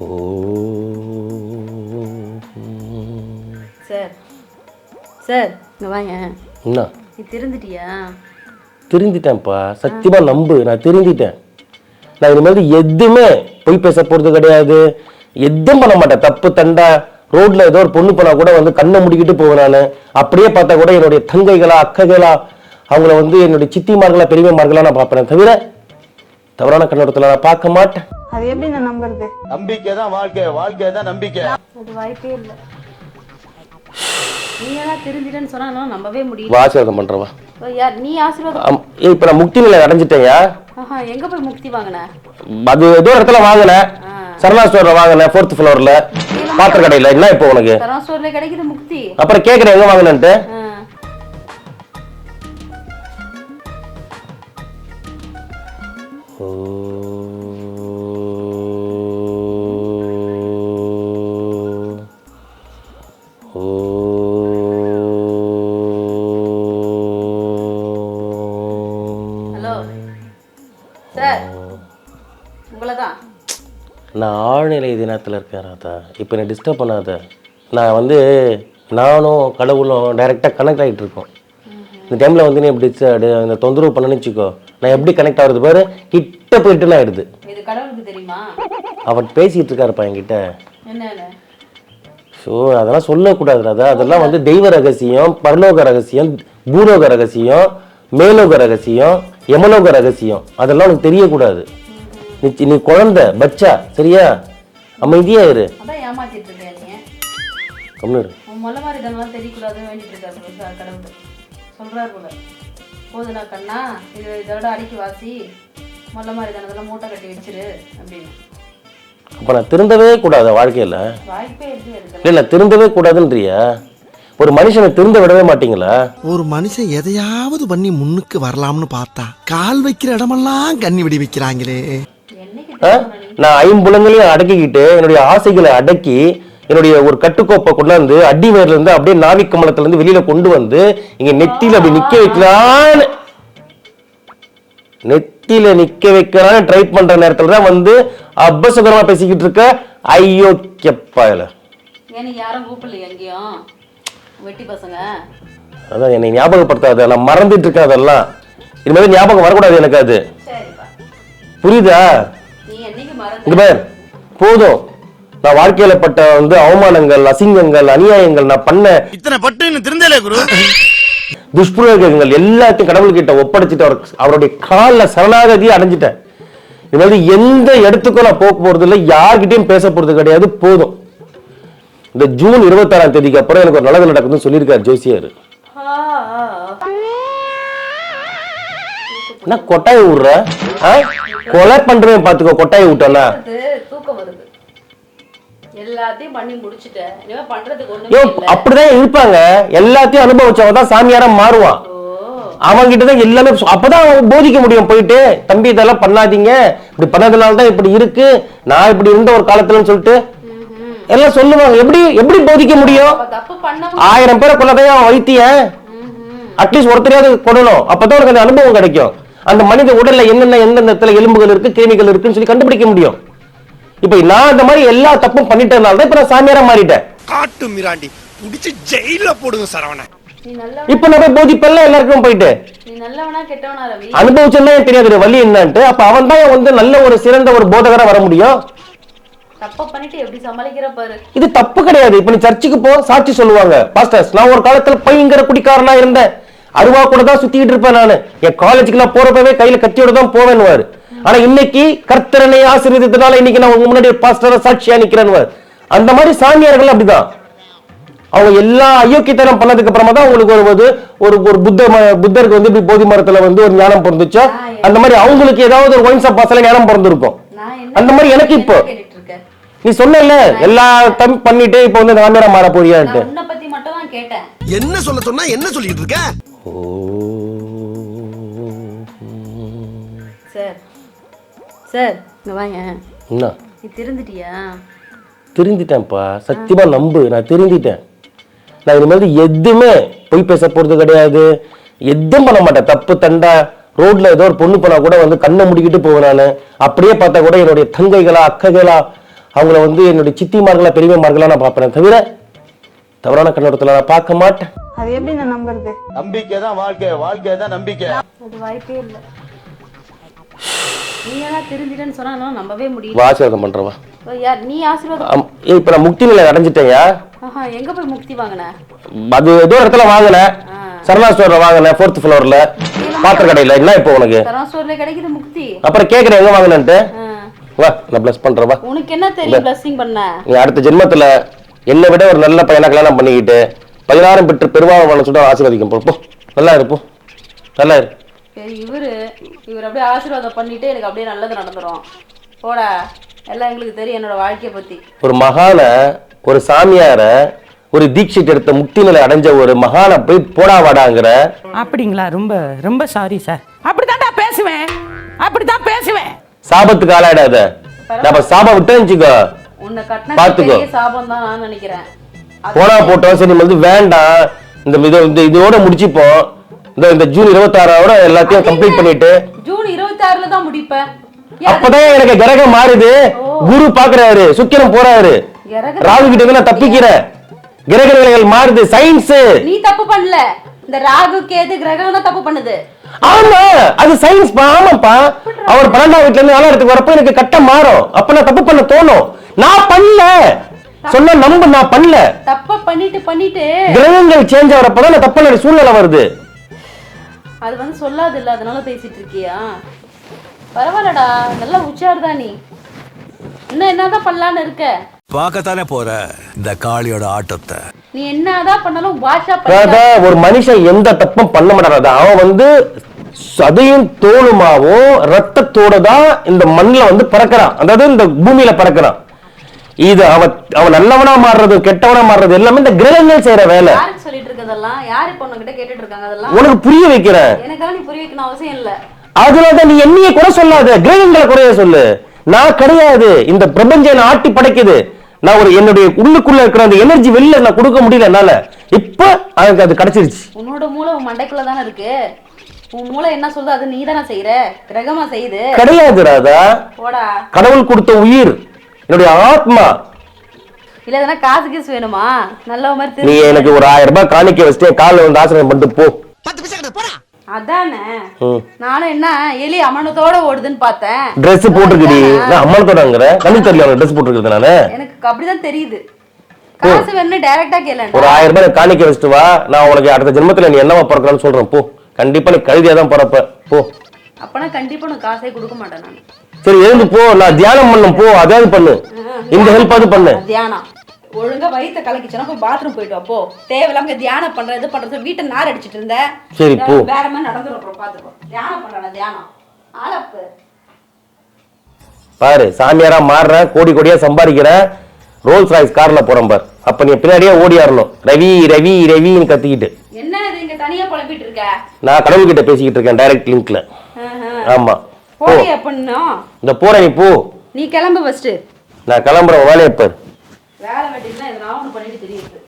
ஓ. Sir sir இங்க வாங்க. என்ன? நீ திருந்துட்டியா? திருந்திட்டேன்ப்பா. சத்தியமா நம்பு நான் திருந்திட்டேன். நான் இனிமேல் எதுவுமே பொய் பேச போறது கிடையாது. எதுவும் பண்ண மாட்டேன். தப்பு தண்டா ரோட்ல ஏதோ ஒரு பொண்ணு போனா கூட வந்து கண்ணை முடிக்கிட்டு போவேன் நான். அப்படியே பார்த்தா கூட என்னுடைய தங்கைகளா அக்கைகளா அவங்கள வந்து என்னுடைய சித்திமார்களா பெரியமார்களா நான் பார்ப்பேன் தவிர தவறான கண்ணோட்டத்துல நான் பார்க்க மாட்டேன். அது எப்படி நான் நம்புறது? நம்பிக்கை தான் வாழ்க்கை வாழ்க்கை தான் நம்பிக்கை. அது வாய்ப்பே இல்லை. சொன்னா நம்பவே முடியல. ஆசீர்வாதம் பண்றவா? ஓ, யார்? நீ ஆசீர்வாதம் ஆம், ஏய், இப்ப நான் முக்தி நிலை அடைஞ்சிட்டேயா ஆஹா எங்க போய் முக்தி வாங்கின? அது ஏதோ ஒரு இடத்துல வாங்கினேன் சரணா ஸ்டோர்ல வாங்கினேன் ஃபோர்த் ஃப்ளோர்ல பாத்திர கடையில. என்ன இப்போ உனக்கு? தரம் ஸ்டோர்ல கிடைக்குது முக்தி. அப்புறம் கேக்குறேன் எங்க வாங்கினேன்ட்டு? நான் ஆழ்நிலை தினத்தில் இருக்கேன் ராதா. இப்போ நீ டிஸ்டர்ப் பண்ணாத. நான் வந்து நானும் கடவுளும் டைரெக்டாக கனெக்ட் ஆகிட்டு இருக்கோம். இந்த டைமில் வந்து நீ இப்படி இந்த தொந்தரவு பண்ணணும்னு வச்சுக்கோ. நான் எப்படி கனெக்ட் ஆகுறது பாரு? கிட்ட போயிட்டுன்னு ஆயிடுது. அவர் பேசிகிட்டு இருக்காருப்பா என்கிட்ட. ஸோ அதெல்லாம் சொல்லக்கூடாது ராதா. அதெல்லாம் வந்து தெய்வ ரகசியம் பரலோக ரகசியம் பூலோக ரகசியம் மேலோக ரகசியம் யமலோக ரகசியம். அதெல்லாம் உனக்கு தெரியக்கூடாது. நீ குழந்தை பச்சா சரியா? அமைதியா இரு. அதான் ஏமாத்திட்டு இருக்கேன் நீ. கம்னு இரு. உன் மொல்ல மாதிரி இதெல்லாம் தெரியக்கூடாதுன்னு வேண்டிட்டு இருக்காரு போல சார் கடவுள். சொல்றாரு போல. போதுனா கண்ணா இது இதோட அடிக்கி வாசி. மொல்ல மாதிரி தானதெல்லாம் மூட்டை கட்டி வச்சிரு அப்படின்னு. அப்போ நான் திருந்தவே கூடாது வாழ்க்கையில். வாய்ப்பே இல்லை நான் திருந்தவே கூடாதுன்றியா. ஒரு மனுஷனை திருந்த விடவே மாட்டீங்களா? ஒரு மனுஷன் எதையாவது பண்ணி முன்னுக்கு வரலாம்னு பார்த்தா கால் வைக்கிற இடமெல்லாம் கண்ணி விடி வைக்கிறாங்களே? நான் ஐம்புலங்களையும் அடக்கிக்கிட்டு என்னுடைய ஆசைகளை அடக்கி என்னுடைய ஒரு கட்டுக்கோப்பை கொண்டாந்து அடி வயர்ல இருந்து அப்படியே நாவிக் கமலத்துல இருந்து வெளியில கொண்டு வந்து இங்க நெத்தியில அப்படி நிக்க வைக்கலான்னு நெத்தியில நிக்க வைக்கலான்னு ட்ரை பண்ற நேரத்துல தான் வந்து அபசகரமா பேசிக்கிட்டு இருக்க ஐயோ கெப்பாயில ஏன்னு யாரும் கூப்பிடல எங்கேயும்? வெட்டி பசங்க? அதான் என்னை ஞாபகப்படுத்தாத நான் மறந்துட்டு இருக்கேன் அதெல்லாம். இனிமேல் ஞாபகம் வரக்கூடாது எனக்கு அது. புரியுதா? இங்க பார் போதும். நான் வாழ்க்கையில பட்ட வந்து அவமானங்கள் அசிங்கங்கள் அநியாயங்கள் நான் பண்ண இத்தனை பட்டு திருந்தலே குரு. துஷ்பிரயோகங்கள் எல்லாத்தையும் கடவுள்கிட்ட ஒப்படைச்சிட்டு அவர் அவருடைய காலில் சரணாகதி அடைஞ்சிட்டேன். இது எந்த இடத்துக்கும் நான் போக போறது இல்லை. யார்கிட்டயும் பேச போறது கிடையாது. போதும். இந்த ஜூன் இருபத்தாறாம் தேதிக்கு அப்புறம் எனக்கு ஒரு நல்லது நடக்குதுன்னு சொல்லியிருக்காரு ஜோசியர். என்ன கொட்டாய் விடுற ஆ? கொலை பண்றேன் பாத்துக்கோ கொட்டாய் வருது, தூக்கம் வருது. எல்லாத்தையும் பண்ணி முடிச்சிட்டேன். இனிமே பண்றதுக்கு யோ ஒண்ணுமே இல்ல. அப்படிதான் இருப்பாங்க. எல்லாத்தையும் அனுபவிச்சவன் தான் சாமியாரா மாறுவான். அவன் கிட்ட தான் எல்லாமே அப்பதான் அவன் போதிக்க முடியும் போயிட்டு தம்பி இதெல்லாம் பண்ணாதீங்க. இப்படி பண்ணதுனால தான் இப்படி இருக்கு. நான் இப்படி இருந்த ஒரு காலத்துலன்னு சொல்லிட்டு. எல்லாம் சொல்லுவாங்க. எப்படி எப்படி போதிக்க முடியும்? ஆயிரம் பேரை கொள்ளதையும் அவன் வைத்தியன். அட்லீஸ்ட் ஒருத்தரையாவது கொள்ளணும் அப்பதான் உனக்கு அந்த அனுபவம் கிடைக்கும். அந்த மனித உடல்ல என்னென்ன எந்தெந்த இடத்துல எலும்புகள் இருக்கு கிருமிகள் இருக்குன்னு சொல்லி கண்டுபிடிக்க முடியும். இப்ப நான் இந்த மாதிரி எல்லா தப்பும் பண்ணிட்டதுனால தான் இப்ப நான் சாமியாரா மாறிட்டேன். காட்டு மிராண்டி. புடிச்சு ஜெயில போடுங்க சரவண நீ நல்ல இப்ப போய் போதிப்பெல்லாம் எல்லாருக்கும் போயிட்டு. நீ நல்லவனா கெட்டவனா ரவி? அனுபவிச்சா தெரியாது வழி என்னன்ட்டு. அப்ப அவன் தான் வந்து நல்ல ஒரு சிறந்த ஒரு போதகரா வர முடியும். தப்ப பண்ணிட்டு எப்படி சமாளிக்கிற பாரு. இது தப்பு கிடையாது. இப்ப நீ சர்ச்சுக்கு போ சாட்சி சொல்லுவாங்க. பாஸ்டர்ஸ் நான் ஒரு காலத்துல பயங்கர குடிக்காரனா இருந்தேன். அருவா கூட தான் சுத்திட்டு இருப்பேன் நானு. என் காலேஜுக்கு நான் போறப்பவே கையில கத்தியோட தான் போவேன்னுவாரு. ஆனா இன்னைக்கு கர்த்தரனை ஆசீர்வதித்தனால இன்னைக்கு நான் உங்க முன்னாடி பாஸ்டரா சாட்சியா நிக்கிறேன்னு அந்த மாதிரி சாமியார்கள் அப்படிதான். அவங்க எல்லா அயோக்கியத்தனம் பண்ணதுக்கு அப்புறமா தான் உங்களுக்கு ஒரு ஒரு ஒரு புத்த ம- புத்தருக்கு வந்து இப்படி போதி மரத்துல வந்து ஒரு ஞானம் பிறந்துச்சோ? அந்த மாதிரி அவங்களுக்கு ஏதாவது ஒரு ஒயின்ஸ் பாசல ஞானம் பிறந்திருக்கும். அந்த மாதிரி எனக்கு இப்போ. நீ சொன்னல எல்லா தம் பண்ணிட்டு இப்போ வந்து காமிரா மாற போறியான்ட்டு நான் உன்னை பத்தி மட்டும் தான் கேட்டேன். என்ன சொல்ல சொன்னா என்ன சொல்லிட்டு இருக்க? Sir sir. இங்க வாங்க. என்ன? நீ திருந்துட்டியா? திருந்திட்டேன்ப்பா. சத்தியமா நம்பு நான் திருந்திட்டேன். நான் இனிமேல் எதுவுமே பொய் பேச போறது கிடையாது. எதுவும் பண்ண மாட்டேன். தப்பு தண்டா ரோட்ல ஏதோ ஒரு பொண்ணு போனா கூட வந்து கண்ணை முடிக்கிட்டு போவேன் நான். அப்படியே பார்த்தா கூட என்னுடைய தங்கைகளா அக்கைகளா அவங்கள வந்து என்னுடைய சித்திமார்களா பெரியமார்களா நான் பார்ப்பேன் தவிர தவறான கண்ணோட்டத்துல நான் பார்க்க மாட்டேன். அது எப்படி நான் நம்புறது? நம்பிக்கை தான் வாழ்க்கை வாழ்க்கை தான் நம்பிக்கை. அது வாய்ப்பே இல்லை. நீ எல்லாம் தெரிஞ்சிட்டேன்னு சொன்னா என்னால நம்பவே முடியல. வா ஆசீர்வாதம் பண்றவா? ஓ, யார்? நீ ஆசீர்வாதம் ஏய், இப்ப நான் முக்தி நிலை அடைஞ்சிட்டேயா ஆஹா எங்க போய் முக்தி வாங்கின? அது ஏதோ ஒரு இடத்துல வாங்கினேன் சரணா ஸ்டோர்ல வாங்கினேன் ஃபோர்த் ஃப்ளோர்ல பாத்திர கடையில. என்ன இப்போ உனக்கு? தரம் ஸ்டோர்ல கிடைக்குது முக்தி. அப்புறம் கேக்குறேன் எங்க வாங்கினேன்ட்டு? ஆ. வா நான் ப்ளஸ் பண்றேன் வா. உனக்கு என்ன தெரியும் பிளஸ்ஸிங் பண்ண? நீ அடுத்த ஜென்மத்துல என்னை விட ஒரு நல்ல பையனை கல்யாணம் பண்ணிக்கிட்டு பதினாறும் பெற்று பெருவாழ் பண்ண சொல்லிட்டு ஆசீர்வதிக்கும். போ போ. நல்லா இருப்போம் நல்லா இரு. இவரு இவர் அப்படியே ஆசீர்வாதம் பண்ணிட்டு எனக்கு அப்படியே நல்லது நடந்துரும். போடா. எல்லாம் எங்களுக்கு தெரியும் என்னோட வாழ்க்கைய பத்தி. ஒரு மகான ஒரு சாமியார ஒரு தீட்சிட் எடுத்த முக்தி நிலை அடைஞ்ச ஒரு மகானை போய் போடா வாடாங்கிற. அப்படிங்களா? ரொம்ப ரொம்ப சாரி சார் அப்படித்தான்டா பேசுவேன். அப்படித்தான் பேசுவேன். சாபத்துக்கு ஆளாயிடாத. நம்ம சாபம் விட்டு வச்சுக்கோ. போனா போட்டோம் சரி வந்து வேண்டாம் இந்த இது இந்த இதோட முடிச்சுப்போம் இந்த இந்த ஜூன் இருபத்தாறோட எல்லாத்தையும் கம்ப்ளீட் பண்ணிட்டு. ஜூன் இருபத்தி ஆறுல தான் முடிப்பேன். அப்பதான் எனக்கு கிரகம் மாறுது. குரு பாக்குறாரு சுக்கிரம் போறாரு. ராகு கிட்ட நான் தப்பிக்கிறேன். கிரக நிலைகள் மாறுது சயின்ஸ் நீ தப்பு பண்ணல. இந்த ராகு கேது கிரகம் தான் தப்பு பண்ணுது. ஆமா அது சயின்ஸ் ஆமாப்பா. அவர் பன்னெண்டாம் வீட்டுல இருந்து நாலாம் இடத்துக்கு வரப்போ எனக்கு கட்டம் மாறும். அப்ப நான் தப்பு பண்ண தோணும். நான் பண்ணல. சொன்ன நம்ப நான் பண்ணல. தப்ப பண்ணிட்டு பண்ணிட்டு. கிரகங்கள் சேஞ்ச் ஆகிறப்பதான் நான் தப்பு பண்ண சூழ்நிலை வருது. அது வந்து சொல்லாது இல்ல அதனால பேசிட்டு இருக்கியா? பரவாயில்லடா நல்லா உச்சார் தான் நீ. இன்னும் என்னதான் பண்ணலான்னு இருக்க? பார்க்கத்தானே போற இந்த காளியோட ஆட்டத்தை? நீ என்னதான் பண்ணாலும் பண்ண ஒரு மனுஷன் எந்த தப்பும் பண்ண மாட்டான் அவன் வந்து சதையும் தோலுமாவும் ரத்தத்தோட தான் இந்த மண்ணில் வந்து பிறக்கிறான். அதாவது இந்த பூமியில பிறக்கிறான். இது அவன் அவன் நல்லவனா மாறுறது கெட்டவனா மாறுறது எல்லாமே இந்த கிரகங்கள் செய்யற வேலை. யாருக்கு சொல்லிட்டு இருக்கதெல்லாம் யாரு இப்ப உன்கிட்ட கேட்டுட்டு இருக்காங்க அதெல்லாம்? உனக்கு புரிய வைக்கிறேன் எனக்கெல்லாம் நீ புரிய வைக்கணும் அவசியம் இல்ல. அதுலதான் நீ என்னைய குறை சொல்லாத. கிரகங்களை குறைய சொல்லு. நான் கிடையாது. இந்த பிரபஞ்சம் ஆட்டி படைக்குது. நான் ஒரு என்னுடைய உள்ளுக்குள்ள இருக்கிற அந்த எனர்ஜி வெளில நான் கொடுக்க முடியல என்னால. இப்ப எனக்கு அது கிடைச்சிருச்சு. உன்னோட மூளை உன் மண்டைக்குள்ள தானே இருக்கு. உன் மூளை என்ன சொல்லுது அது நீ தானே செய்யற கிரகமா செய்யுது. கிடையாது ராதா. கடவுள் கொடுத்த உயிர். என்னுடைய ஆத்மா. இல்ல எதனா காசு கீசு வேணுமா? நல்ல மாதிரி நீ எனக்கு ஒரு ஆயிரம் ரூபாய் காணிக்க வச்சுட்டு காலில் வந்து ஆசிரியம் பண்ணிட்டு போ. அதானே. நானும் என்ன எலி அமனத்தோட ஓடுதுன்னு பார்த்தேன். ட்ரெஸ் போட்டுருக்குடி. நான் அம்மனத்தோடங்கிற கண்ணு தெரியல அவனுக்கு ட்ரெஸ் போட்டுருக்குது நானு எனக்கு அப்படிதான் தெரியுது. காசு வேணும்னு டைரக்டா ஒரு கேளேன்டா ஆயிரம் ரூபாய் காணிக்க வச்சுட்டு வா. நான் உனக்கு அடுத்த ஜென்மத்துல நீ என்னவா பிறக்கலாம்னு சொல்றேன். போ. கண்டிப்பா நீ கழுதியா தான் பிறப்ப. போ. அப்பனா கண்டிப்பா உனக்கு காசே கொடுக்க மாட்டேன் நான். சரி எழுந்து போ. நான் தியானம் பண்ணும் போ. அதாவது பண்ணு. இந்த ஹெல்ப் அது பண்ணு. தியானம். ஒழுங்கா வயித்த கலக்கிச்சுனா போய் பாத்ரூம் போயிட்டு வா போ. தேவையில்லாம தியானம் பண்ற இது பண்றது. வீட்டை நார் அடிச்சிட்டு இருந்த. சரி, போ. வேற மாதிரி நடந்துரும் அப்புறம் பாத்துக்கோ தியானம் பண்றேன் தியானம். ஆளப்பு பாரு. சாமியாரா மாறுறேன் கோடி கோடியா சம்பாதிக்கிறேன் ரோல்ஸ் ராய்ஸ் கார்ல போறேன் பார். அப்ப நீ பின்னாடியே ஓடியாரணும் ரவி ரவி ரவின்னு கத்திக்கிட்டு. என்ன இது இங்க தனியா புலம்பிட்டு இருக்க? நான் கடவுள் கிட்ட பேசிக்கிட்டு இருக்கேன் டைரக்ட் லிங்க்ல. ஆமா. போ போடி அப்படின்னும் இந்த போற நீ போ. நீ கிளம்பு ஃபர்ஸ்ட் நான் கிளம்புறேன் வேலையை பாரு. வேலை வெட்டிட்டு எதனா ஒண்ணு பண்ணிட்டு தெரியுது.